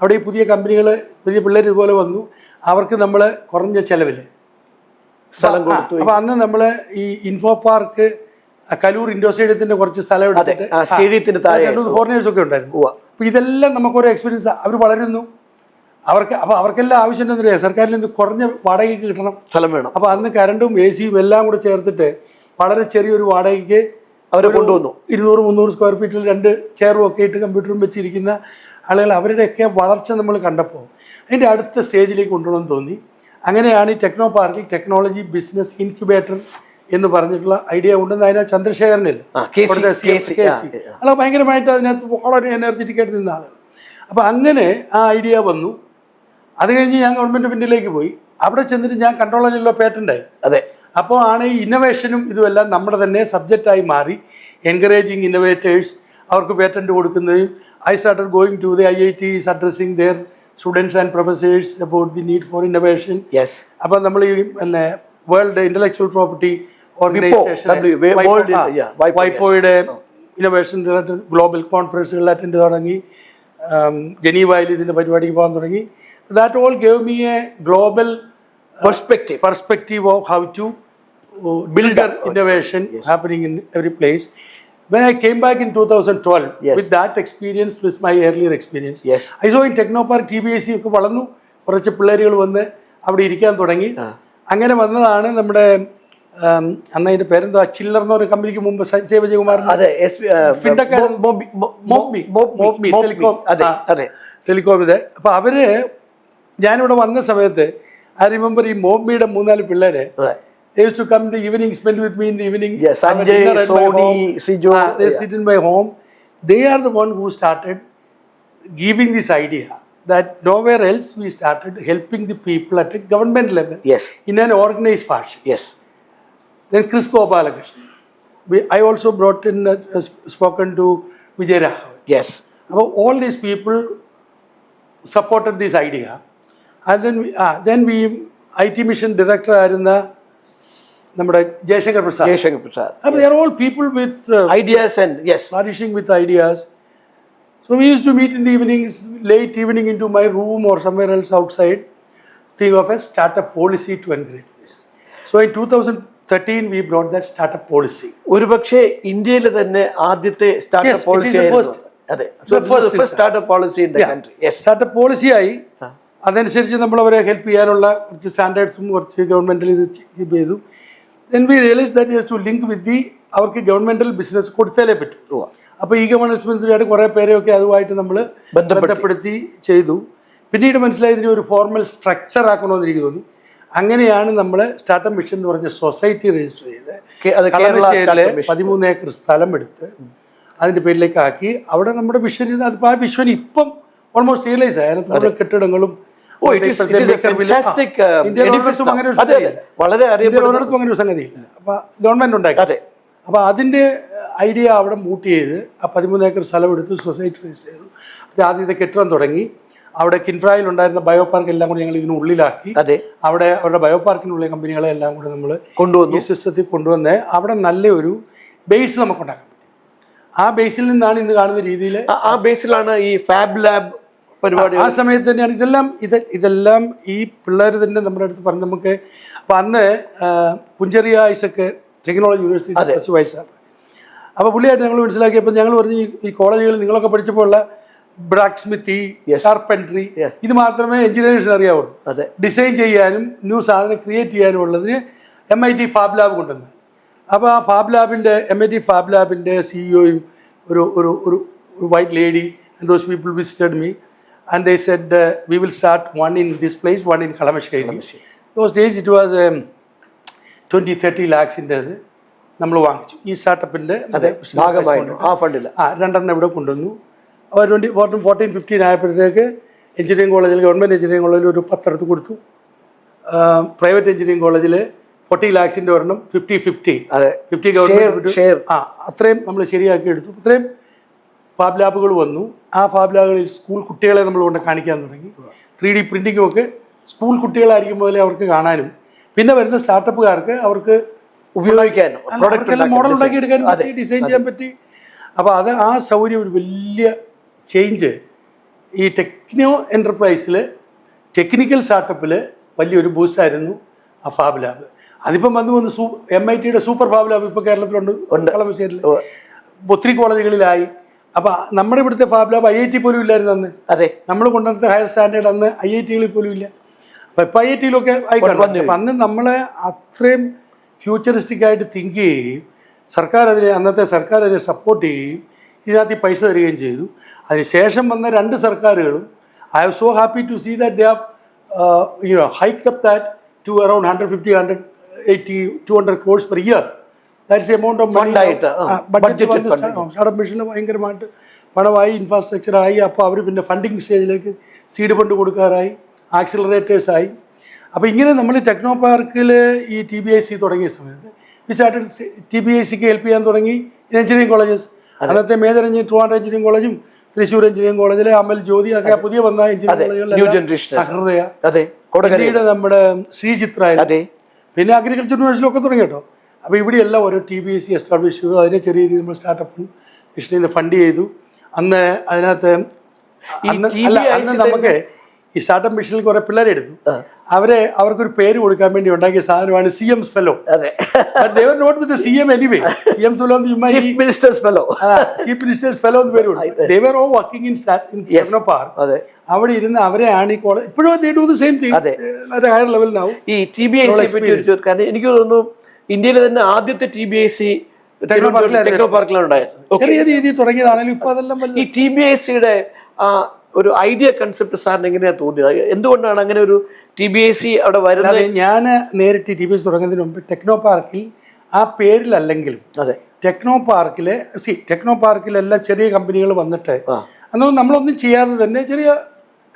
അവിടെ ഈ പുതിയ കമ്പനികൾ പുതിയ പിള്ളേർ ഇതുപോലെ വന്നു. അവർക്ക് നമ്മൾ കുറഞ്ഞ ചിലവിൽ സ്ഥലം കൊടുത്തു. അപ്പോൾ അന്ന് നമ്മൾ ഈ ഇൻഫോ പാർക്ക് കലൂർ ഇൻഡോ സ്റ്റേഡിയത്തിന്റെ കുറച്ച് സ്ഥലം എടുത്തിട്ട് ആ സ്റ്റേഡിയത്തിന് താഴെ ഫോറിനേഴ്സ് ഒക്കെ ഉണ്ടായിരുന്നു. അപ്പോൾ ഇതെല്ലാം നമുക്കൊരു എക്സ്പീരിയൻസ് അവർ വളരുന്നു. അവർക്ക് അപ്പോൾ അവർക്കെല്ലാം ആവശ്യം എന്താ സർക്കാരിൽ നിന്ന് കുറഞ്ഞ വാടകയ്ക്ക് കിട്ടണം സ്ഥലം വേണം. അപ്പോൾ അന്ന് കറണ്ടും എ സിയും എല്ലാം കൂടെ ചേർത്തിട്ട് വളരെ ചെറിയൊരു വാടകയ്ക്ക് അവരെ കൊണ്ടുവന്നു. ഇരുന്നൂറ് മുന്നൂറ് സ്ക്വയർ ഫീറ്റിൽ രണ്ട് ചെയറും ഒക്കെ ഇട്ട് കമ്പ്യൂട്ടറും വെച്ചിരിക്കുന്ന ആളുകൾ അവരുടെയൊക്കെ വളർച്ച നമ്മൾ കണ്ടപ്പോൾ അതിന്റെ അടുത്ത സ്റ്റേജിലേക്ക് കൊണ്ടുപോകണമെന്ന് തോന്നി. അങ്ങനെയാണ് ഈ ടെക്നോ പാർക്കിൽ ടെക്നോളജി ബിസിനസ് ഇൻക്യുബേറ്റർ എന്ന് പറഞ്ഞിട്ടുള്ള ഐഡിയ ഉണ്ടെന്ന് അതിനകത്ത് ചന്ദ്രശേഖരനിൽ. അല്ല ഭയങ്കരമായിട്ട് അതിനകത്ത് വളരെ എനർജറ്റിക് ആയിട്ട് നിന്ന ആളാണ് അപ്പോൾ അങ്ങനെ ആ ഐഡിയ വന്നു. അത് കഴിഞ്ഞ് ഞാൻ ഗവൺമെന്റ് പിന്നിലേക്ക് പോയി. അവിടെ ചെന്നിട്ട് ഞാൻ കൺട്രോളിലുള്ള പേറ്റന്റായി അതെ. അപ്പോൾ ആണ് ഈ ഇന്നോവേഷനും ഇതുമെല്ലാം നമ്മുടെ തന്നെ സബ്ജക്റ്റായി മാറി. എൻകറേജിങ് ഇന്നോവേറ്റേഴ്സ് അവർക്ക് പേറ്റന്റ് കൊടുക്കുന്നതും I started going to the I I T addressing their students and professors about the need for innovation yes അപ്പോൾ നമ്മൾ ഈ പിന്നെ വേൾഡ് ഇന്റലക്ച്വൽ പ്രോപ്പർട്ടി ഓർഗനൈസേഷൻ വൈപ്പോയുടെ ഇന്നോവേഷൻ ഗ്ലോബൽ കോൺഫറൻസുകളിൽ അറ്റൻഡ് തുടങ്ങി. ജനീവയിൽ ഇതിന്റെ പരിപാടിക്ക് പോകാൻ തുടങ്ങി. That all gave me a global perspective perspective of how to uh, build up innovation happening in every place. When I came back in 2012, Yes. with that experience plus my earlier experience, Yes. I saw in Technopark T B S C ഒക്കെ വളർന്നു കുറച്ച് പിള്ളേരുകൾ വന്ന് അവിടെ ഇരിക്കാൻ തുടങ്ങി അങ്ങനെ വന്നതാണ് നമ്മുടെ അന്ന് അതിന്റെ പേരെന്തോ ചില്ലർ എന്ന് ഒരു കമ്പനിക്ക് മുമ്പ് സഞ്ജയ് വിജയകുമാർ ടെലികോം ഇത് അപ്പൊ അവർ ഞാനിവിടെ വന്ന സമയത്ത് ഐ റിമെമ്പർ ഈ മോബിയുടെ മൂന്നാല് പിള്ളേര് അതെ They used to come in the evening, spend with me in the evening. Yes, have a Sanjay, dinner at my Sony, home. Sijo, Ah, they yeah. sit in my home. They are the one who started giving this idea that nowhere else we started helping the people at a government level yes in an organized fashion. Yes Then Chris Gopalakrishnan. We, I also brought in, uh, uh, spoken to Vijay Raghavan. Yes About all these people supported this idea. And then we, ah, then we IT mission director ആയിരുന്ന നമ്മുടെ Jayashankar Prasad Jayashankar Prasad Uh, all people with uh, ideas and yes flourishing with ideas. So we used to meet in the evenings, late evening into my room or somewhere else outside, think of a startup policy to encourage this. So in 2013, we brought that startup policy. ഒരുപക്ഷെ ഇന്ത്യയിൽ തന്നെ ആദ്യത്തെ സ്റ്റാർട്ടപ്പ് പോളിസി ആയിരുന്നു. അതെ സ്റ്റാർട്ടപ്പ് പോളിസി. സ്റ്റാർട്ടപ്പ് പോളിസിയായി അതനുസരിച്ച് നമ്മൾ അവരെ ഹെൽപ്പ് ചെയ്യാനുള്ള കുറച്ച് സ്റ്റാൻഡേർഡ്സും കുറച്ച് ഗവൺമെന്റിൽ ഇത് കീപ്പ് ചെയ്തു. Then we realise that just to link with the അവർക്ക് ഗവൺമെന്റൽ ബിസിനസ് കൊടുത്താലേ പറ്റൂ. അപ്പോൾ ഈ ഗവൺമെന്റ് മന്ത്രിയായിട്ട് കുറേ പേരെയൊക്കെ അതുമായിട്ട് നമ്മൾ ബന്ധപ്പെടുത്തി. ചെയ്തു. പിന്നീട് മനസ്സിലായി ഇതിനെ ഒരു ഫോർമൽ സ്ട്രക്ചർ ആക്കണമെന്ന് എനിക്ക് തോന്നി. അങ്ങനെയാണ് നമ്മൾ സ്റ്റാർട്ടപ്പ് മിഷൻ എന്ന് പറഞ്ഞ സൊസൈറ്റി രജിസ്റ്റർ ചെയ്ത് കളമശ്ശേരിയിലെ. പതിമൂന്ന് ഏക്കർ സ്ഥലം എടുത്ത് അതിന്റെ പേരിലേക്ക് ആക്കി. അവിടെ നമ്മുടെ വിഷൻ അതിപ്പോൾ ആ വിഷൻ ഇപ്പം ഓൾമോസ്റ്റ് റിയലൈസ് ആയി. അതിനകത്ത് കെട്ടിടങ്ങളും വളരെ ഇന്ത്യയിൽ അറിയപ്പെടുന്ന ഒരിടത്തും അങ്ങനെ ഒരു സംഗതിയില്ല അപ്പോൾ ഗവൺമെന്റ് ഉണ്ടാക്കി. അതെ. അപ്പോൾ അതിന്റെ ഐഡിയ അവിടെ മൂട്ട് ചെയ്ത് ആ പതിമൂന്ന് ഏക്കർ സ്ഥലം എടുത്ത് സൊസൈറ്റി രജിസ്റ്റർ ചെയ്തു. അത് ആദ്യത്തെ കെട്ടിടം തുടങ്ങി. അവിടെ കിൻഫ്രായിൽ ഉണ്ടായിരുന്ന ബയോ പാർക്ക് എല്ലാം കൂടി ഞങ്ങൾ ഇതിനുള്ളിലാക്കി അതെ. അവിടെ അവരുടെ ബയോ പാർക്കിനുള്ള കമ്പനികളെ എല്ലാം കൂടി നമ്മൾ കൊണ്ടുവന്നു. ഈ സിസ്റ്റത്തിൽ കൊണ്ടുവന്ന് അവിടെ നല്ലൊരു ബേസ് നമുക്ക് ഉണ്ടാക്കാൻ പറ്റും. ആ ബേസിൽ നിന്നാണ് ഇന്ന് കാണുന്ന രീതിയിൽ ആ ബേസിലാണ് ഈ ഫാബ് ലാബ് പരിപാടി ആ സമയത്ത് തന്നെയാണ് ഇതെല്ലാം ഇത് ഇതെല്ലാം ഈ പിള്ളേർ തന്നെ നമ്മുടെ അടുത്ത് പറഞ്ഞ് നമുക്ക് അപ്പം അന്ന് പുഞ്ചെറിയ ഐസക്ക് ടെക്നോളജി യൂണിവേഴ്സിറ്റി പ്ലസ് വയസ്സാണ്. അപ്പോൾ പുള്ളിയായിട്ട് ഞങ്ങൾ മനസ്സിലാക്കിയപ്പോൾ ഞങ്ങൾ പറഞ്ഞു ഈ- കോളേജുകളിൽ നിങ്ങളൊക്കെ പഠിച്ചപ്പോൾ ഉള്ള ബ്രാക്ക് സ്മിത്തി. കാർപ്പൻട്രി ഇത് മാത്രമേ എഞ്ചിനീയേഴ്സിന് അറിയാവുള്ളൂ. അതെ. ഡിസൈൻ ചെയ്യാനും ന്യൂ സാധനം ക്രിയേറ്റ് ചെയ്യാനും ഉള്ളതിന് M I T fab lab കൊണ്ടുവന്ന്. അപ്പോൾ ആ ഫാബ് ലാബിന്റെ എം ഐ ടി ഫാബ് ലാബിന്റെ സിഇഒയും ഒരു ഒരു ഒരു white lady those people visited me and will start one in this place, one in place one in Kalamassery those days it was twenty thirty ലാക്സിന്റെത് നമ്മൾ വാങ്ങിച്ചു. ഈ സ്റ്റാർട്ടപ്പിന്റെ അതെ. ഭാഗമായിരുന്നു ആ ഫണ്ടിൽ ആ രണ്ടെണ്ണം ഇവിടെ കൊണ്ടുവന്നു. അവർ ട്വന്റി ഫോർട്ടീൻ ഫോർട്ടീൻ ഫിഫ്റ്റീൻ ആയപ്പോഴത്തേക്ക് എഞ്ചിനീയറിംഗ് കോളേജിൽ ഗവൺമെന്റ് എഞ്ചിനീയറിംഗ് കോളേജിൽ ഒരു പത്തെടുത്ത് കൊടുത്തു. പ്രൈവറ്റ് എഞ്ചിനീയറിംഗ് കോളേജിൽ ഫോർട്ടി ലാക്സിന്റെ ഒരെണ്ണം ഫിഫ്റ്റി ഫിഫ്റ്റി അതെ. ഫിഫ്റ്റി ഗവൺമെന്റ് ആ അത്രയും നമ്മൾ ശരിയാക്കി എടുത്തു. അത്രയും ഫാബ് ലാബുകൾ വന്നു. ആ ഫാബ് ലാബുകളിൽ സ്കൂൾ കുട്ടികളെ നമ്മൾ കൊണ്ട് കാണിക്കാൻ തുടങ്ങി. ത്രീ ഡി പ്രിന്റിങ്ങും ഒക്കെ സ്കൂൾ കുട്ടികളായിരിക്കും മുതലേ അവർക്ക് കാണാനും. പിന്നെ വരുന്ന സ്റ്റാർട്ടപ്പുകാർക്ക് അവർക്ക് ഉപയോഗിക്കാനും അവർക്കെല്ലാം മോഡൽ ഉണ്ടാക്കിയെടുക്കാനും പറ്റി ഡിസൈൻ ചെയ്യാൻ പറ്റി. അപ്പോൾ അത് ആ സൗകര്യം ഒരു വലിയ ചേഞ്ച് ഈ ടെക്നോ എന്റർപ്രൈസിൽ ടെക്നിക്കൽ സ്റ്റാർട്ടപ്പിൽ വലിയൊരു ബൂസ്റ്റായിരുന്നു ആ ഫാബ് ലാബ് അതിപ്പം വന്ന് വന്ന് സൂ എം ഐ ടിയുടെ സൂപ്പർ ഫാബ് ലാബ് ഇപ്പോൾ കേരളത്തിലുണ്ട് ഒത്തിരി കോളേജുകളിലായി. അപ്പം നമ്മുടെ ഇവിടുത്തെ fab lab I I T പോലും ഇല്ലായിരുന്നു അന്ന്. അതെ. നമ്മൾ കൊണ്ടുവന്ന ഹയർ സ്റ്റാൻഡേർഡ് അന്ന് ഐ ഐ ടികളിൽ പോലും ഇല്ല. അപ്പൊ ഇപ്പൊ ഐ ഐ ടിയിലൊക്കെ ആയിക്കോട്ടെ. അന്ന് നമ്മളെ അത്രയും ഫ്യൂച്ചറിസ്റ്റിക് ആയിട്ട് തിങ്ക് ചെയ്യുകയും സർക്കാർ അതിനെ അന്നത്തെ സർക്കാർ അതിനെ സപ്പോർട്ട് ചെയ്യുകയും ഇതിനകത്ത് പൈസ തരികയും ചെയ്തു. അതിനുശേഷം വന്ന രണ്ട് സർക്കാരുകളും I am so happy to see that they have you know hike up that to around hundred fifty hundred eighty to hundred course per year that's amount of ഫണ്ടായിട്ട്. Startup മിഷന് ഭയങ്കരമായിട്ട് പണമായി ഇൻഫ്രാസ്ട്രക്ചറായി അപ്പോൾ അവർ പിന്നെ ഫണ്ടിങ് സ്റ്റേജിലേക്ക് സീഡ് ഫണ്ട് കൊടുക്കാറായി ആക്സിലറേറ്റേഴ്സ് ആയി. അപ്പോൾ ഇങ്ങനെ നമ്മൾ ടെക്നോ പാർക്കിൽ ഈ ടി ബി ഐ സി തുടങ്ങിയ സമയത്ത് we started T B I സിക്ക് ഹെൽപ്പ് ചെയ്യാൻ തുടങ്ങി എഞ്ചിനീയറിംഗ് കോളേജസ് അന്നത്തെ മേജർ എഞ്ചിനീയർ ട്രിവാൻഡ്രം എഞ്ചിനീയറിംഗ് കോളേജും തൃശ്ശൂർ എഞ്ചിനീയറിംഗ് കോളേജിലെ അമൽ ജ്യോതി ഒക്കെ പുതിയ വന്ന എഞ്ചിനീയറിംഗ് സഹൃദയ. നമ്മുടെ ശ്രീചിത്ര പിന്നെ അഗ്രികൾച്ചർ യൂണിവേഴ്സിറ്റിയിലൊക്കെ തുടങ്ങി കേട്ടോ. അപ്പോൾ ഇവിടെയെല്ലാം ഓരോ T B S C establish ചെയ്തു. അതിനെ ചെറിയ രീതിയിൽ നമ്മൾ സ്റ്റാർട്ടപ്പ് മിഷനിൽ നിന്ന് ഫണ്ട് ചെയ്തു. അന്ന് അതിനകത്ത് ഈ അന്ന് TBIC അല്ല അന്ന് നമുക്ക് ഈ സ്റ്റാർട്ടപ്പ് മിഷനിൽ കുറെ പിള്ളേരെ എടുത്തു ആ. അവരെ അവർക്കൊരു പേര് കൊടുക്കാൻ വേണ്ടി ഉണ്ടാക്കിയ സാധനമാണ് സി എം ഫെലോ അതെ. They were not with C M anyway C M fellow chief ministers fellow chief ministers fellow എന്ന് പേരുണ്ട്. They were all working in Yes. Start park അതെ. അവിടെ ഇരുന്ന് അവരെയാണ് ഈ കോളേജ് ഇപ്പോഴും they do the same thing അതെ. ഹയർ ലെവലിനാവും ഈ ടി ബി ഐ സി പറ്റി എനിക്ക് തോന്നുന്നു ഇന്ത്യയിലെ തന്നെ ആദ്യത്തെ T B I C techno പാർക്കിലാണ് ഉണ്ടായത്. ചെറിയ രീതിയിൽ തുടങ്ങിയതാണെങ്കിലും ഇപ്പൊ അതെല്ലാം ഈ ടി ബി ഐ സിയുടെ ആ ഒരു ഐഡിയ കൺസെപ്റ്റ് സാറിന് എങ്ങനെയാണ് തോന്നിയത്? എന്തുകൊണ്ടാണ് അങ്ങനെ ഒരു ടി ബി ഐ സി അവിടെ വരുന്നത്? ഞാൻ നേരിട്ട് ടി ബി എസ് തുടങ്ങുന്നതിന് മുമ്പ് ടെക്നോ പാർക്കിൽ ആ പേരിലല്ലെങ്കിലും അതെ. ടെക്നോ പാർക്കിലെ സി ടെക്നോ പാർക്കിലെല്ലാം ചെറിയ കമ്പനികൾ വന്നിട്ട് അന്നൊന്നും അന്ന് നമ്മളൊന്നും ചെയ്യാതെ തന്നെ ചെറിയ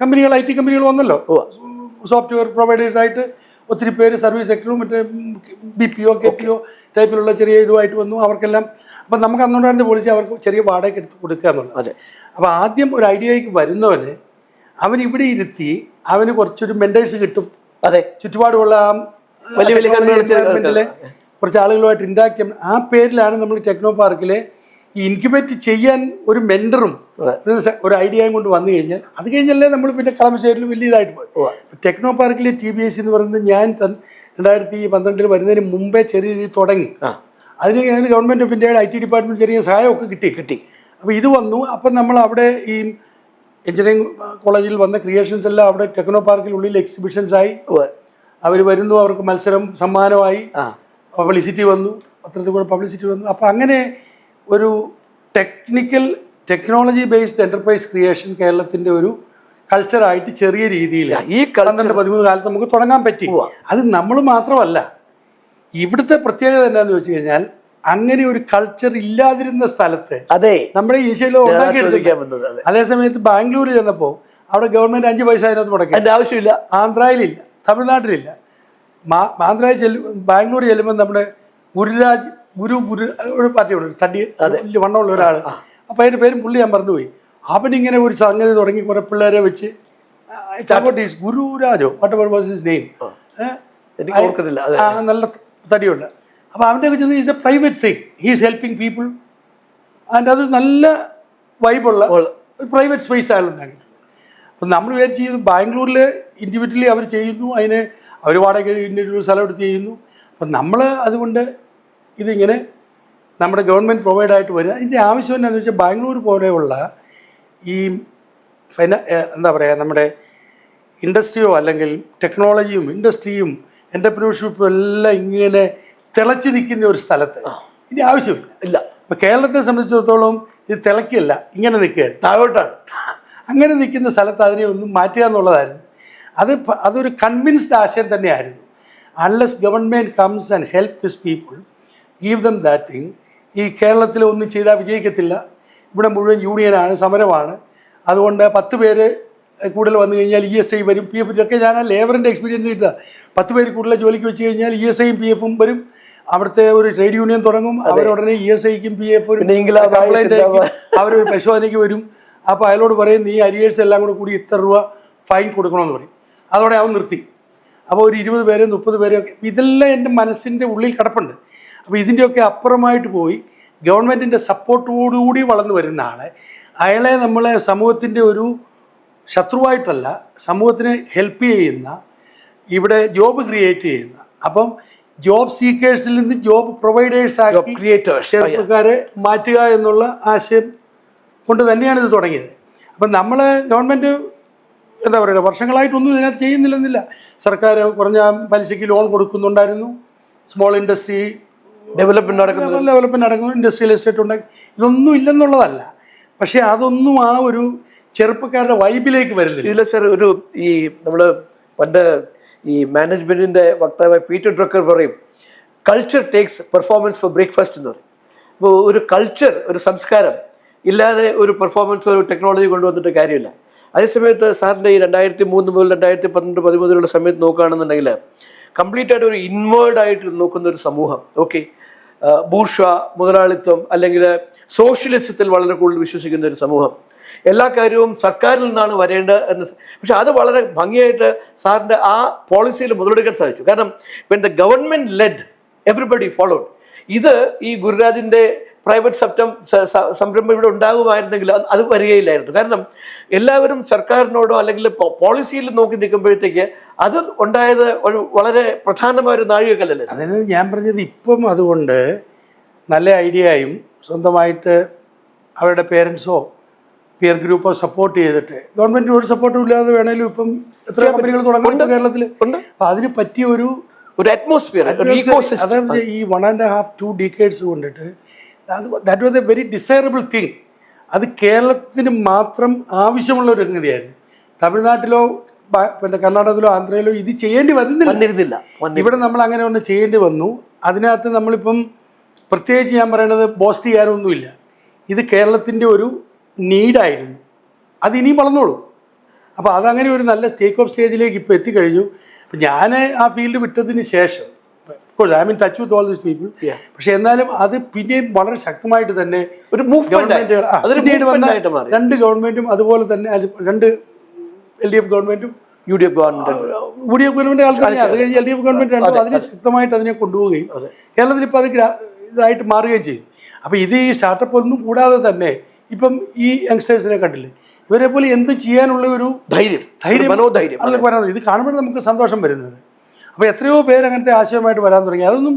കമ്പനികൾ ഐ ടി കമ്പനികൾ വന്നല്ലോ. സോഫ്റ്റ്വെയർ പ്രൊവൈഡേഴ്സ് ആയിട്ട് ഒത്തിരി പേര് സർവീസ് സെക്ടറും മറ്റേ B P O K P O ടൈപ്പിലുള്ള ചെറിയ ഇതുമായിട്ട് വന്നു. അവർക്കെല്ലാം അപ്പം നമുക്ക് അന്നുണ്ടായിരുന്ന പോളിസി അവർക്ക് ചെറിയ വാടക എടുത്ത് കൊടുക്കുക എന്നുള്ളത്. അതെ. അപ്പോൾ ആദ്യം ഒരു ഐഡിയയ്ക്ക് വരുന്നവന് അവൻ ഇവിടെ ഇരുത്തി അവന് കുറച്ചൊരു മെന്റേഴ്സ് കിട്ടും. അതെ. ചുറ്റുപാടുമുള്ള ആ വലിയ വലിയ കുറച്ച് ആളുകളുമായിട്ട് ഇൻട്രാക്ട് ചെയ്യാൻ. ആ പേരിലാണ് നമ്മൾ ടെക്നോ പാർക്കിലെ ഈ ഇൻക്യുബേറ്റ് ചെയ്യാൻ ഒരു മെന്ററും ഒരു ഐഡിയയും കൊണ്ട് വന്നു കഴിഞ്ഞാൽ അത് കഴിഞ്ഞല്ലേ നമ്മൾ പിന്നെ കളമശ്ശേരിൽ വലിയ ഇതായിട്ട് പോയി. ടെക്നോ പാർക്കിലെ ടി ബി എസ് എന്ന് പറയുന്നത് ഞാൻ രണ്ടായിരത്തി പന്ത്രണ്ടിൽ വരുന്നതിന് മുമ്പേ ചെറിയ രീതിയിൽ തുടങ്ങി. അതിന് അതിന് ഗവൺമെന്റ് ഓഫ് ഇന്ത്യയുടെ ഐ ടി ഡിപ്പാർട്ട്മെന്റ് ചെറിയ സഹായമൊക്കെ കിട്ടി. കിട്ടി. അപ്പോൾ ഇത് വന്നു. അപ്പം നമ്മൾ അവിടെ ഈ എഞ്ചിനീയറിംഗ് കോളേജിൽ വന്ന ക്രിയേഷൻസ് എല്ലാം അവിടെ ടെക്നോ പാർക്കിനുള്ളിൽ എക്സിബിഷൻസ് ആയി. അവർ വരുന്നു അവർക്ക് മത്സരം സമ്മാനമായി. പബ്ലിസിറ്റി വന്നു. പത്രത്തിൽ കൂടെ പബ്ലിസിറ്റി വന്നു. അപ്പോൾ അങ്ങനെ ഒരു technical technology based enterprise creation കേരളത്തിന്റെ ഒരു കൾച്ചറായിട്ട് ചെറിയ രീതിയിൽ ഈ പന്ത്രണ്ട് പതിമൂന്ന് കാലത്ത് നമുക്ക് തുടങ്ങാൻ പറ്റി. അത് നമ്മൾ മാത്രമല്ല ഇവിടുത്തെ പ്രത്യേകത എന്താണെന്ന് വെച്ച് കഴിഞ്ഞാൽ അങ്ങനെ ഒരു കൾച്ചർ ഇല്ലാതിരുന്ന സ്ഥലത്ത് അതെ. നമ്മുടെ ഈശയിലോ ഞാൻ ഉണ്ടാക്കിയെടുത്തില്ല ചോദിക്കാൻ വന്നത് അതേസമയത്ത് ബാംഗ്ലൂർ ചെന്നപ്പോൾ അവിടെ ഗവൺമെന്റ് അഞ്ച് പൈസ അതിനകത്ത് മുടക്കി. അതിന്റെ ആവശ്യമില്ല. ആന്ധ്രയിലില്ല തമിഴ്നാട്ടിലില്ല. മാ ആന്ധ്രയിൽ ചെല്ലു ബാംഗ്ലൂർ ചെല്ലുമ്പോൾ നമ്മുടെ ഗുരുരാജ് ഗുരു ഗുരു ഒരു പാർട്ടിയുണ്ട് തടി വലിയ വണ്ണമുള്ള ഒരാൾ അപ്പോൾ അതിന്റെ പേരും പുള്ളി ഞാൻ മറന്നുപോയി. അവനിങ്ങനെ ഒരു സംഗതി തുടങ്ങി കുറേ പിള്ളേരെ വെച്ച് ഈസ് ഗുരുരാജോ? Whatever was his name എനിക്ക് ഓർക്കുന്നില്ല. അതെ. നല്ല തടിയുള്ള. അപ്പോൾ അവന്റെ വെച്ചത് is a private thing he's helping people and അത് നല്ല വൈബുള്ള പ്രൈവറ്റ് സ്പേസ് ഉണ്ടാക്കിയിട്ടുണ്ട് അപ്പം നമ്മൾ വിചാരിച്ച് ഇത് ബാംഗ്ലൂരിൽ ഇൻഡിവിജ്വലി അവർ ചെയ്യുന്നു. അതിന് അവർ വാടക ഒരു സ്ഥലം എടുത്ത് ചെയ്യുന്നു. അപ്പം നമ്മൾ അതുകൊണ്ട് ഇതിങ്ങനെ നമ്മുടെ ഗവൺമെന്റ് പ്രൊവൈഡ് ആയിട്ട് വരിക. അതിന്റെ ആവശ്യം എന്താണെന്ന് വെച്ചാൽ ബാംഗ്ലൂർ പോലെയുള്ള ഈ ഫൈന എന്താ പറയുക നമ്മുടെ ഇൻഡസ്ട്രിയോ അല്ലെങ്കിൽ ടെക്നോളജിയും ഇൻഡസ്ട്രിയും എന്റർപ്രീനർഷിപ്പും എല്ലാം ഇങ്ങനെ തിളച്ചു നിൽക്കുന്ന ഒരു സ്ഥലത്ത് ഇനി ആവശ്യമില്ല. ഇല്ല. ഇപ്പം കേരളത്തെ സംബന്ധിച്ചിടത്തോളം ഇത് തിളക്കില്ല ഇങ്ങനെ നിൽക്കുക. താഴോട്ടാണ്. അങ്ങനെ നിൽക്കുന്ന സ്ഥലത്ത് അതിനെ ഒന്നും മാറ്റുക എന്നുള്ളതായിരുന്നു. അത് അതൊരു കൺവിൻസ്ഡ് ആശയം തന്നെയായിരുന്നു. Unless government comes and help this people give them that thing ഈ കേരളത്തിൽ ഒന്നും ചെയ്താൽ വിജയിക്കത്തില്ല. ഇവിടെ മുഴുവൻ യൂണിയനാണ് സമരമാണ്. അതുകൊണ്ട് പത്ത് പേര് കൂടുതൽ വന്നു കഴിഞ്ഞാൽ ഇ എസ് ഐ വരും. പി എഫ് ഇതൊക്കെ ഞാൻ ആ ലേബറിന്റെ എക്സ്പീരിയൻസ് കിട്ടുക പത്ത് പേര് കൂടുതൽ ജോലിക്ക് വെച്ച് കഴിഞ്ഞാൽ ഇ എസ് ഐയും പി എഫും വരും. അവിടുത്തെ ഒരു ട്രേഡ് യൂണിയൻ തുടങ്ങും. അവരുടനെ ഇ എസ് ഐക്കും പി എഫ് അവരൊരു പരിശോധനയ്ക്ക് വരും. അപ്പോൾ അയാളോട് പറയും നീ അരിയേഴ്സ് എല്ലാം കൂടെ കൂടി ഇത്ര രൂപ ഫൈൻ കൊടുക്കണമെന്ന് പറയും. അതോടെ അവൻ നിർത്തി. അപ്പോൾ ഒരു ഇരുപത് പേരെ മുപ്പത് പേരെ ഒക്കെ ഇതെല്ലാം എന്റെ മനസ്സിന്റെ ഉള്ളിൽ കിടപ്പുണ്ട്. അപ്പോൾ ഇതിന്റെയൊക്കെ അപ്പുറമായിട്ട് പോയി ഗവൺമെന്റിന്റെ സപ്പോർട്ടോടുകൂടി വളർന്നു വരുന്ന ആളെ. അയാളെ നമ്മളെ സമൂഹത്തിന്റെ ഒരു ശത്രുവായിട്ടല്ല സമൂഹത്തിന് ഹെൽപ്പ് ചെയ്യുന്ന ഇവിടെ ജോബ് ക്രിയേറ്റ് ചെയ്യുന്ന. അപ്പം ജോബ് സീക്കേഴ്സിൽ നിന്ന് ജോബ് പ്രൊവൈഡേഴ്സ് ആക്കി ക്രിയേറ്റേഴ്സ് ചെറുപ്പക്കാരെ മാറ്റുക എന്നുള്ള ആശയം കൊണ്ട് തന്നെയാണ് ഇത് തുടങ്ങിയത്. അപ്പം നമ്മൾ ഗവൺമെന്റ് എന്താ പറയുക വർഷങ്ങളായിട്ടൊന്നും ഇതിനകത്ത് ചെയ്യുന്നില്ലെന്നില്ല. സർക്കാർ കുറഞ്ഞ പലിശയ്ക്ക് ലോൺ കൊടുക്കുന്നുണ്ടായിരുന്നു. സ്മോൾ ഇൻഡസ്ട്രി ഡെവലപ്മെന്റ് നടക്കുന്നത്? ഡെവലപ്മെന്റ് നടക്കുന്നു ഇൻഡസ്ട്രിയൽ എസ്റ്റേറ്റ് ഉണ്ടാക്കി ഇതൊന്നും ഇല്ലെന്നുള്ളതല്ല. പക്ഷേ അതൊന്നും ആ ഒരു ചെറുപ്പക്കാരുടെ വൈബിലേക്ക് വരുന്നില്ല. ഇതിൽ സർ ഒരു ഈ നമ്മൾ പണ്ട് ഈ മാനേജ്മെന്റിന്റെ വക്താവായ പീറ്റർ ഡ്രക്കർ പറയും culture takes performance for breakfast എന്ന് പറയും. അപ്പോൾ ഒരു കൾച്ചർ ഒരു സംസ്കാരം ഇല്ലാതെ ഒരു പെർഫോമൻസ് ഒരു ടെക്നോളജി കൊണ്ടുവന്നിട്ട് കാര്യമില്ല. അതേസമയത്ത് സാറിന്റെ ഈ രണ്ടായിരത്തി മൂന്ന് മുതൽ രണ്ടായിരത്തി പന്ത്രണ്ട് പതിമൂന്നിലുള്ള സമയത്ത് നോക്കുകയാണെന്നുണ്ടെങ്കിൽ കംപ്ലീറ്റ് ആയിട്ട് ഒരു ഇൻവേർഡ് ആയിട്ട് നോക്കുന്ന ഒരു സമൂഹം. ഓക്കെ ബൂർഷ മുതലാളിത്വം അല്ലെങ്കിൽ സോഷ്യലിസത്തിൽ വളരെ കൂടുതൽ വിശ്വസിക്കുന്ന ഒരു സമൂഹം. എല്ലാ കാര്യവും സർക്കാരിൽ നിന്നാണ് വരേണ്ടത് എന്ന് പക്ഷെ അത് വളരെ ഭംഗിയായിട്ട് സാറിന്റെ ആ പോളിസിയിൽ മുതലെടുക്കാൻ സാധിച്ചു. കാരണം when the government led everybody followed ഇത് ഈ ഗുരുരാജിന്റെ പ്രൈവറ്റ് സെപ്റ്റം സംരംഭം ഇവിടെ ഉണ്ടാകുമായിരുന്നെങ്കിൽ അത് വരികയില്ലായിരുന്നു. കാരണം എല്ലാവരും സർക്കാരിനോടോ അല്ലെങ്കിൽ പോളിസിയിൽ നോക്കി നിൽക്കുമ്പോഴത്തേക്ക് അത് ഉണ്ടായത് ഒരു വളരെ പ്രധാനമായ ഒരു നാഴികക്കല്ലല്ലേ സാർ? അതായത് ഞാൻ പറഞ്ഞത് ഇപ്പം അതുകൊണ്ട് നല്ല ഐഡിയയും സ്വന്തമായിട്ട് അവരുടെ പേരൻസോ പിയർ ഗ്രൂപ്പോ സപ്പോർട്ട് ചെയ്തിട്ട് ഗവൺമെന്റിന് ഒരു സപ്പോർട്ടും ഇല്ലാതെ വേണേലും ഇപ്പം എത്ര കമ്പനികൾ തുടങ്ങുന്നുണ്ട് കേരളത്തിൽ അപ്പം അതിന് പറ്റിയ ഒരു ഒരു അറ്റ്മോസ്ഫിയർ ഈ one and half two decades കൊണ്ടിട്ട് അത് that was a very desirable thing അത് കേരളത്തിന് മാത്രം ആവശ്യമുള്ള ഒരു സംഗതിയായിരുന്നു. തമിഴ്നാട്ടിലോ പിന്നെ കർണാടകത്തിലോ ആന്ധ്രയിലോ ഇത് ചെയ്യേണ്ടി വരുന്നില്ല. വന്നിരുന്നില്ല. വന്നി- ഇവിടെ നമ്മൾ അങ്ങനെ ഒന്ന് ചെയ്യേണ്ടി വന്നു. അതിനകത്ത് നമ്മളിപ്പം പ്രത്യേകിച്ച് ഞാൻ പറയണത് ബോസ്റ്റ് ചെയ്യാനൊന്നുമില്ല ഇത് കേരളത്തിന്റെ ഒരു നീഡായിരുന്നു. അത് ഇനിയും വളർന്നോളൂ. അപ്പോൾ അതങ്ങനെ ഒരു നല്ല സ്റ്റേക്ക് ഓഫ് സ്റ്റേജിലേക്ക് ഇപ്പോൾ എത്തിക്കഴിഞ്ഞു. ഞാൻ ആ ഫീൽഡ് വിട്ടതിന് ശേഷം I mean touch with all these people. പക്ഷെ എന്നാലും അത് പിന്നെയും വളരെ ശക്തമായിട്ട് തന്നെ ഒരു ഗവൺമെന്റുകൾ വന്ന രണ്ട് ഗവൺമെന്റും അതുപോലെ തന്നെ രണ്ട് എൽ ഡി എഫ് ഗവൺമെന്റും U D F government U D F government ആൾക്കാർ അത് കഴിഞ്ഞ് എൽ ഡി എഫ് ഗവൺമെന്റ് രണ്ടും അതിനെ ശക്തമായിട്ട് അതിനെ കൊണ്ടുപോവുകയും. കേരളത്തിൽ ഇപ്പോൾ അത് ഇതായിട്ട് മാറുകയും ചെയ്തു. അപ്പോൾ ഇത് ഈ സ്റ്റാർട്ടപ്പ് ഒന്നും കൂടാതെ തന്നെ ഇപ്പം ഈ യങ്സ്റ്റേഴ്സിനെ കണ്ടില്ലേ? ഇവരെ പോലെ എന്തും ചെയ്യാനുള്ള ഒരു ധൈര്യം. ധൈര്യം മനോധൈര്യം. ഇത് കാണുമ്പോൾ നമുക്ക് സന്തോഷം വരുന്നത്. അപ്പോൾ എത്രയോ പേര് അങ്ങനത്തെ ആശയമായിട്ട് വരാൻ തുടങ്ങി. അതൊന്നും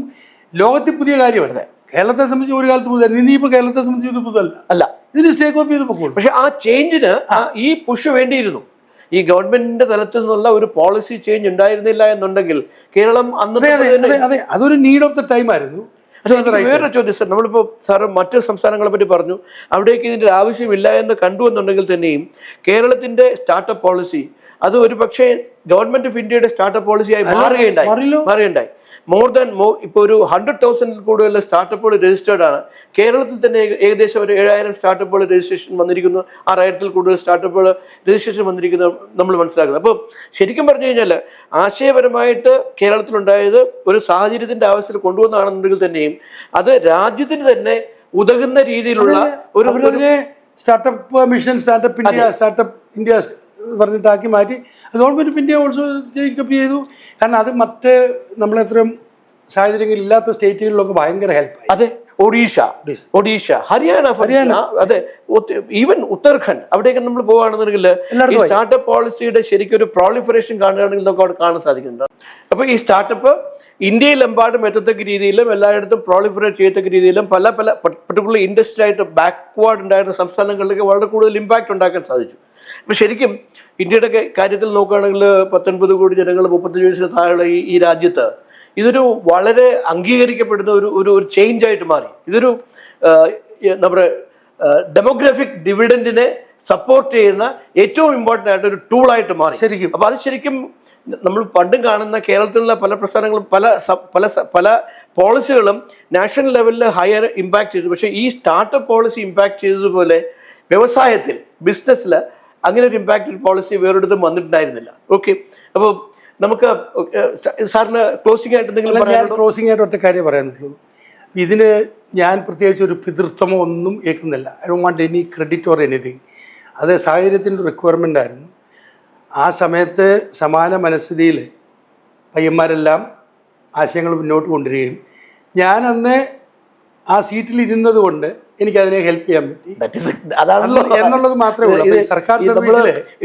ലോകത്തിൽ പുതിയ കാര്യമല്ല. കേരളത്തെ സംബന്ധിച്ച് ഒരു കാലത്ത് പുതിയ നീ ഇപ്പോൾ കേരളത്തെ സംബന്ധിച്ച് ഇത് പുതിയല്ല അല്ല. ഇതിന് സ്റ്റേക്ക് ഓഫ് ചെയ്ത് പോകും പക്ഷേ ആ ചേഞ്ചിന് ഈ പുഷ് വേണ്ടിയിരുന്നു. ഈ ഗവൺമെന്റിന്റെ തലത്തിൽ നിന്നുള്ള ഒരു പോളിസി ചേഞ്ച് ഉണ്ടായിരുന്നില്ല എന്നുണ്ടെങ്കിൽ കേരളം അന്നത്തെ അതെ അതൊരു നീഡ് ഓഫ് ദ ടൈം ആയിരുന്നു. വേറൊരു ചോദ്യം സാർ നമ്മളിപ്പോൾ സാറ് മറ്റു സംസ്ഥാനങ്ങളെ പറ്റി പറഞ്ഞു. അവിടേക്ക് ഇതിന്റെ ആവശ്യമില്ല എന്ന് കണ്ടു എന്നുണ്ടെങ്കിൽ തന്നെയും കേരളത്തിന്റെ സ്റ്റാർട്ടപ്പ് പോളിസി അത് ഒരു പക്ഷേ ഗവൺമെന്റ് ഓഫ് ഇന്ത്യയുടെ സ്റ്റാർട്ടപ്പ് പോളിസിയായി മാറുകയുണ്ടായി. മാറുകയുണ്ടായി. മോർ ദാൻ മോ ഇപ്പോൾ ഒരു ഹൺഡ്രഡ് തൗസൻഡിൽ കൂടുതൽ സ്റ്റാർട്ടപ്പുകൾ രജിസ്റ്റേർഡ് ആണ്. കേരളത്തിൽ തന്നെ ഏകദേശം ഒരു ഏഴായിരം സ്റ്റാർട്ടപ്പുകൾ രജിസ്ട്രേഷൻ വന്നിരിക്കുന്നു. ആറായിരത്തിൽ കൂടുതൽ സ്റ്റാർട്ടപ്പുകൾ രജിസ്ട്രേഷൻ വന്നിരിക്കുന്നു നമ്മൾ മനസ്സിലാക്കുന്നത്. അപ്പോൾ ശരിക്കും പറഞ്ഞു കഴിഞ്ഞാൽ ആശയപരമായിട്ട് കേരളത്തിലുണ്ടായത് ഒരു സാഹചര്യത്തിന്റെ ആവശ്യത്തിൽ കൊണ്ടുവന്നാണെന്നുണ്ടെങ്കിൽ തന്നെയും അത് രാജ്യത്തിന് തന്നെ ഉതകുന്ന രീതിയിലുള്ള ഒരു startup mission startup India startup India പറഞ്ഞിട്ടാക്കി മാറ്റി. ഗവൺമെന്റ് ഇന്ത്യ ഓൾസോ ടേക്കപ്പ് ചെയ്തു. കാരണം അത് മറ്റ് നമ്മളെത്രയും സാഹചര്യങ്ങളില്ലാത്ത സ്റ്റേറ്റുകളിലൊക്കെ ഭയങ്കര ഹെൽപ്പായി. അതെ. ഒഡീഷ. ഒഡീഷ. ഹരിയാന ഹരിയാന. അതെ. ഈവൻ ഉത്തരാഖണ്ഡ് അവിടെയൊക്കെ നമ്മൾ പോവുകയാണെന്നുണ്ടെങ്കിൽ ഈ സ്റ്റാർട്ടപ്പ് പോളിസിയുടെ ശരിക്കും ഒരു പ്രോളിഫറേഷൻ കാണുകയാണെങ്കിൽ നമുക്ക് അവിടെ കാണാൻ സാധിക്കുന്നുണ്ട്. അപ്പോൾ ഈ സ്റ്റാർട്ടപ്പ് ഇന്ത്യയിലെമ്പാടും എത്തത്തക്ക രീതിയിലും എല്ലായിടത്തും പ്രോളിഫറേറ്റ് ചെയ്യത്തക്ക രീതിയിലും പല പല പർട്ടിക്കുലർ ഇൻഡസ്ട്രി ആയിട്ട് ബാക്ക്വേർഡ് ഉണ്ടായിരുന്ന സംസ്ഥാനങ്ങളിലേക്ക് വളരെ കൂടുതൽ ഇമ്പാക്റ്റ് ഉണ്ടാക്കാൻ സാധിച്ചു. അപ്പോൾ ശരിക്കും ഇന്ത്യയുടെ കാര്യത്തിൽ നോക്കുകയാണെങ്കിൽ പത്തൊൻപത് കോടി ജനങ്ങൾ മുപ്പത്തഞ്ച് വയസ്സിന് താഴെ ഈ ഈ രാജ്യത്ത് ഇതൊരു വളരെ അംഗീകരിക്കപ്പെടുന്ന ഒരു ഒരു ഒരു ചേഞ്ച് ആയിട്ട് മാറി. ഇതൊരു നമ്മുടെ ഡെമോഗ്രാഫിക് ഡിവിഡന്റിനെ സപ്പോർട്ട് ചെയ്യുന്ന ഏറ്റവും ഇമ്പോർട്ടന്റ് ആയിട്ട് ഒരു ടൂളായിട്ട് മാറി. ശരിക്കും. അപ്പോൾ അത് ശരിക്കും നമ്മൾ പണ്ടും കാണുന്ന കേരളത്തിലുള്ള പല പ്രസ്ഥാനങ്ങളും പല പല പല പോളിസികളും നാഷണൽ ലെവലിൽ ഹയർ ഇമ്പാക്ട് ചെയ്തു. പക്ഷേ ഈ സ്റ്റാർട്ടപ്പ് പോളിസി ഇമ്പാക്ട് ചെയ്തതുപോലെ വ്യവസായത്തിൽ ബിസിനസ്സിൽ അങ്ങനെ ഒരു ഇമ്പാക്റ്റ് പോളിസി വേറൊരിടത്തും വന്നിട്ടുണ്ടായിരുന്നില്ല. ഓക്കെ അപ്പോൾ നമുക്ക് സാറിന് ക്ലോസിംഗ് ആയിട്ട് എന്തെങ്കിലും ഞാൻ ക്ലോസിംഗ് ആയിട്ട് ഒറ്റ കാര്യം പറയാനുള്ളൂ. ഇതിന് ഞാൻ പ്രത്യേകിച്ച് ഒരു പിതൃത്വമോ ഒന്നും ഏൽക്കുന്നില്ല. I do want any credit or anything അത് സാഹചര്യത്തിന്റെ റിക്വയർമെന്റ് ആയിരുന്നു. ആ സമയത്ത് സമാന മനസ്ഥിതിയിൽ പയ്യന്മാരെല്ലാം ആശയങ്ങൾ മുന്നോട്ട് കൊണ്ടുവരികയും ഞാനന്ന് ആ സീറ്റിൽ ഇരുന്നത് കൊണ്ട് എനിക്കതിനെ ഹെൽപ്പ് ചെയ്യാൻ പറ്റി. അതാണല്ലോ എന്നുള്ളത് മാത്രമേ ഉള്ളൂ. സർക്കാർ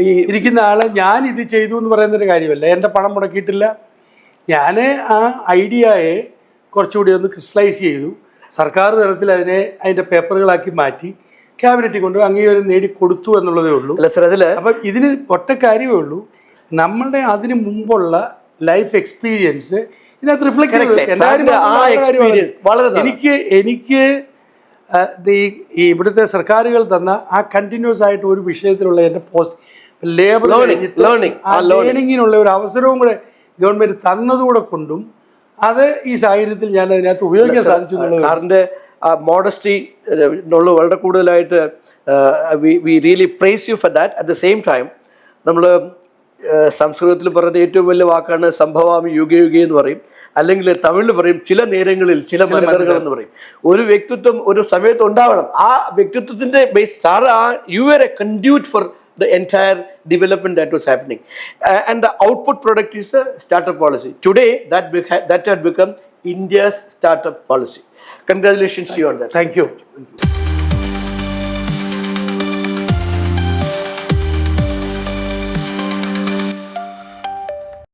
ഈ ഇരിക്കുന്ന ആൾ ഞാൻ ഇത് ചെയ്തു എന്ന് പറയുന്നൊരു കാര്യമല്ല. എന്റെ പണം മുടക്കിയിട്ടില്ല. ഞാൻ ആ ഐഡിയയെ കുറച്ചുകൂടി ഒന്ന് ക്രിസ്റ്റലൈസ് ചെയ്തു. സർക്കാർ തലത്തിൽ അതിനെ അതിന്റെ പേപ്പറുകളാക്കി മാറ്റി ക്യാബിനറ്റിൽ കൊണ്ട് അംഗീകാരം നേടി കൊടുത്തു എന്നുള്ളതേ ഉള്ളൂ. അല്ല സാർ അതിൽ അപ്പം ഇതിന് ഒറ്റ കാര്യമേ ഉള്ളൂ. നമ്മളുടെ അതിന് മുമ്പുള്ള ലൈഫ് എക്സ്പീരിയൻസ് ഇതിനകത്ത് റിഫ്ലക്ട് വളരെ എനിക്ക് എനിക്ക് ഈ ഇവിടുത്തെ സർക്കാരുകൾ തന്ന ആ കണ്ടിന്യൂസ് ആയിട്ട് ഒരു വിഷയത്തിലുള്ള എന്റെ പോസ്റ്റ് ലേബർ ലേണിങ്ങിനുള്ള ഒരു അവസരവും കൂടെ ഗവൺമെന്റ് തന്നതുകൂടെ കൊണ്ടും അത് ഈ സാഹചര്യത്തിൽ ഞാൻ അതിനകത്ത് ഉപയോഗിക്കാൻ സാധിച്ചു സാറിന്റെ മോഡസ്റ്റി ഉള്ള വളരെ കൂടുതലായിട്ട് we really praise you for that at the same time നമ്മൾ സംസ്കൃതത്തിൽ പറയുന്ന ഏറ്റവും വലിയ വാക്കാണ് സംഭവാമി യുഗ യുഗ എന്ന് പറയും. അല്ലെങ്കിൽ തമിഴിൽ പറയും ചില നേരങ്ങളിൽ ചില മനിതകൾ എന്ന് പറയും. ഒരു വ്യക്തിത്വം ഒരു സമയത്ത് ഉണ്ടാവണം. ആ വ്യക്തിത്വത്തിന്റെ ബേസ് സാർ ആ you are a conduit for the entire development that was happening and the output product is a startup policy today that that had become India's startup policy congratulations you on that thank you